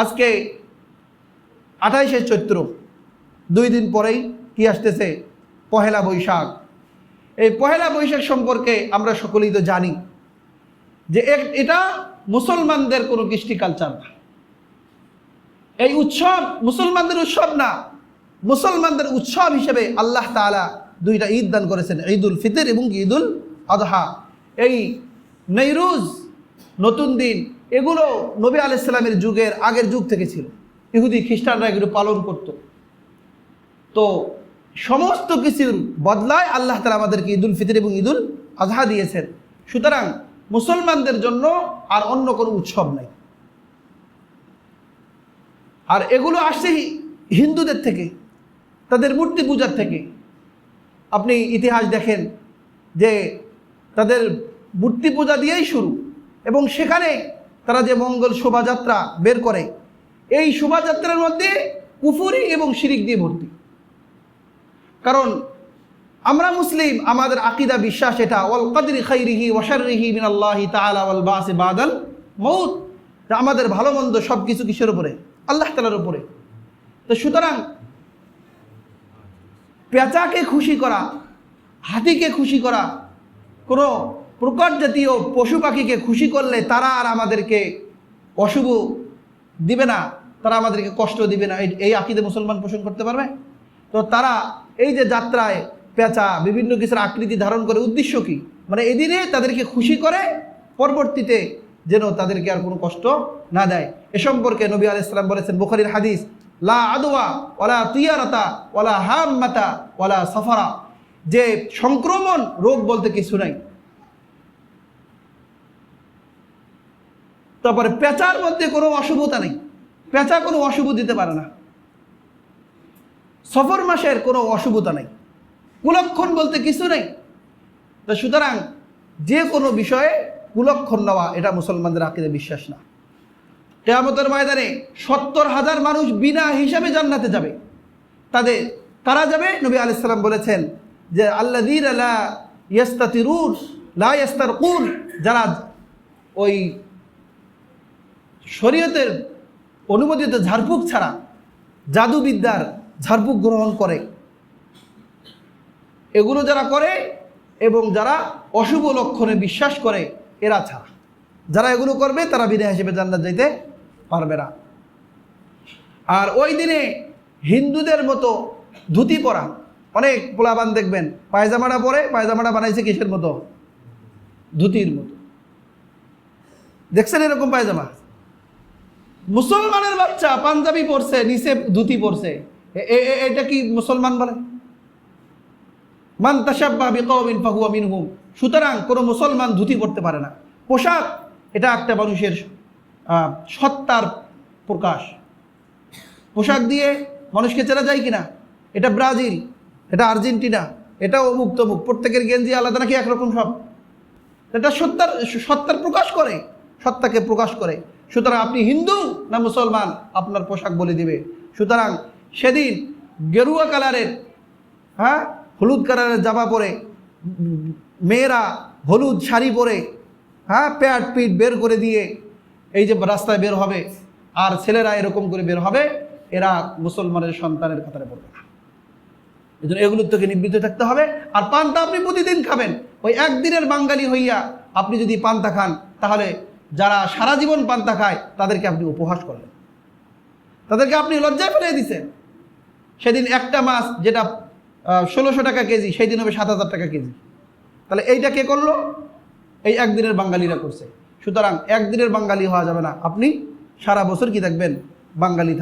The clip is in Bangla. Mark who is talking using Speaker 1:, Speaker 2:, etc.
Speaker 1: আজকে আঠাইশে চৈত্র, দুই দিন পরেই কি আসতেছে? পহেলা বৈশাখ। এই পহেলা বৈশাখ সম্পর্কে আমরা সকলেই তো জানি যে এটা মুসলমানদের কোনো কৃষ্টি কালচার না। এই উৎসব মুসলমানদের উৎসব না। মুসলমানদের উৎসব হিসেবে আল্লাহ তাআলা দুইটা ঈদ দান করেছেন, ঈদুল ফিতর এবং ঈদুল আদহা। এই নৈরুজ নতুন দিন এগুলো নবী আলাইসাল্লামের যুগের আগের যুগ থেকে ছিল। ইহুদি, খ্রিস্টানরা এগুলো পালন করত। তো সমস্ত কিছুর বদলায় আল্লাহ তালা আমাদেরকে ঈদুল ফিতর এবং ঈদুল আজহা দিয়েছেন। সুতরাং মুসলমানদের জন্য আর অন্য কোনো উৎসব নাই। আর এগুলো আসছে হিন্দুদের থেকে, তাদের মূর্তি পূজার থেকে। আপনি ইতিহাস দেখেন যে তাদের মূর্তি পূজা দিয়েই শুরু এবং সেখানে তারা যে মঙ্গল শোভাযাত্রা বের করে, এই শোভাযাত্রার মধ্যে কুফুরি এবং শিরিক দিয়ে ভর্তি। কারণ আমরা মুসলিম, আমাদের আকিদা, বিশ্বাস এটা, ওয়াল কদরি খাইরিহি ওয়াশারিহি মিনাল্লাহি তাআলা ওয়াল বাসি বাদাল মৌত আমাদের ভালো মন্দ সব কিছু কিসের উপরে? আল্লাহ তালার উপরে। তো সুতরাং পেঁচাকে খুশি করা, হাতিকে খুশি করা কোনো প্রকট জাতীয় পশু পাখিকে খুশি করলে তারা আর আমাদেরকে অশুভ দিবে না, তারা আমাদেরকে কষ্ট দিবে না। এই- আকিদে মুসলমান পোষণ করতে পারবে? তো তারা এই যে যাত্রায় পেঁচা, বিভিন্ন কিছুর আকৃতি ধারণ করে, উদ্দেশ্য কি? মানে এদিনে তাদেরকে খুশি করে, পরবর্তীতে যেন তাদেরকে আর কোনো কষ্ট না দেয়। এ সম্পর্কে নবী আল ইসলাম বলেছেন, বুখারির হাদিস, লা আদোয়া ওলা তুয়ারতা ওলা হাম্মাতা ওলা সফারা। যে সংক্রমণ, রোগ বলতে কিছু নাই। তারপরে পেঁচার মধ্যে কোনো অশুভতা নেই। পেঁচা কোনো অশুভ দিতে পারে না। সফর মাসের কোনো অশুভতা নেই। কুলক্ষণ বলতে কিছু নেই। তো সুতরাং যে কোনো বিষয়ে কুলক্ষণ নেওয়া এটা মুসলমানদের আকিদে বিশ্বাস না। কেয়ামতের ময়দানে সত্তর হাজার মানুষ বিনা হিসাবে জান্নাতে যাবে। তাদের কারা যাবে? নবী আলাইসাল্লাম বলেছেন যে আল্লাদির আলা ইয়াস্তাতিরুন, লা ইয়াস্তারকুন যারা ওই শরীয়তের অনুমোদিত ঝাড়ফুঁক ছাড়া জাদুবিদ্যার ঝাড়ফুঁক গ্রহণ করে। এগুলো যারা করে এবং যারা অশুভ লক্ষণে বিশ্বাস করে, এরা ছাড়া। যারা এগুলো করবে, তারা বিনা হিসেবে জান্নাত যাইতে পারবে না। আর ওই দিনে হিন্দুদের মতো ধুতি পরা, অনেক পোলাবান দেখবেন, পায়জামাটা পরে পায়জামাটা বানাইছে কিসের মতো? ধুতির মতো। দেখছেন এরকম পায়জামা? মুসলমানের বাচ্চা পাঞ্জাবি পরছে, নিচে ধুতি পরছে। এটা কি মুসলমান বলে? মান তাসাব্বা বিকওমিন ফাহুয়া মিনহুম সুতরাং কোনো মুসলমান ধুতি পরতে পারে না। পোশাক, এটা একটা মানুষের সত্তার প্রকাশ। পোশাক দিয়ে মানুষকে চেনা যায় কিনা? এটা ব্রাজিল, এটা আর্জেন্টিনা এটা অমুক তমুক। প্রত্যেকের গেঞ্জি আলাদা নাকি একরকম সব? এটা সত্তার সত্তার প্রকাশ করে, সত্তাকে প্রকাশ করে। সুতরাং আপনি হিন্দু না মুসলমান, আপনার পোশাক বলে দিবে। সুতরাং সেদিন গেরুয়া কালারের হ্যাঁ হলুদ কালারের জামা পরে, মেয়েরা হলুদ শাড়ি পরে হ্যাঁ প্যাট পিট বের করে দিয়ে এই যে রাস্তায় বের হবে, আর ছেলেরা এরকম করে বের হবে, এরা মুসলমানের সন্তানের কাতারে পড়বে না। এই জন্য এগুলোর থেকে নিবৃত্ত থাকতে হবে। আর পান্তা আপনি প্রতিদিন খাবেন। ওই একদিনের বাঙালি হইয়া আপনি যদি পান্তা খান, তাহলে যারা সারা জীবন পান্তা খায়, তাদেরকে আপনি উপহাস করলেন। তাদেরকে আপনি লজ্জায় ফেলে দিচ্ছেন সেদিন একটা মাছ যেটা ষোলোশো টাকা কেজি সেই দিন হবে সাত হাজার টাকা কেজি। তাহলে এইটা কে করল? এই একদিনের বাঙালিরা করছে। সুতরাং একদিনের বাঙালি হওয়া যাবে না। আপনি সারা বছর কি দেখবেন, বাঙালি।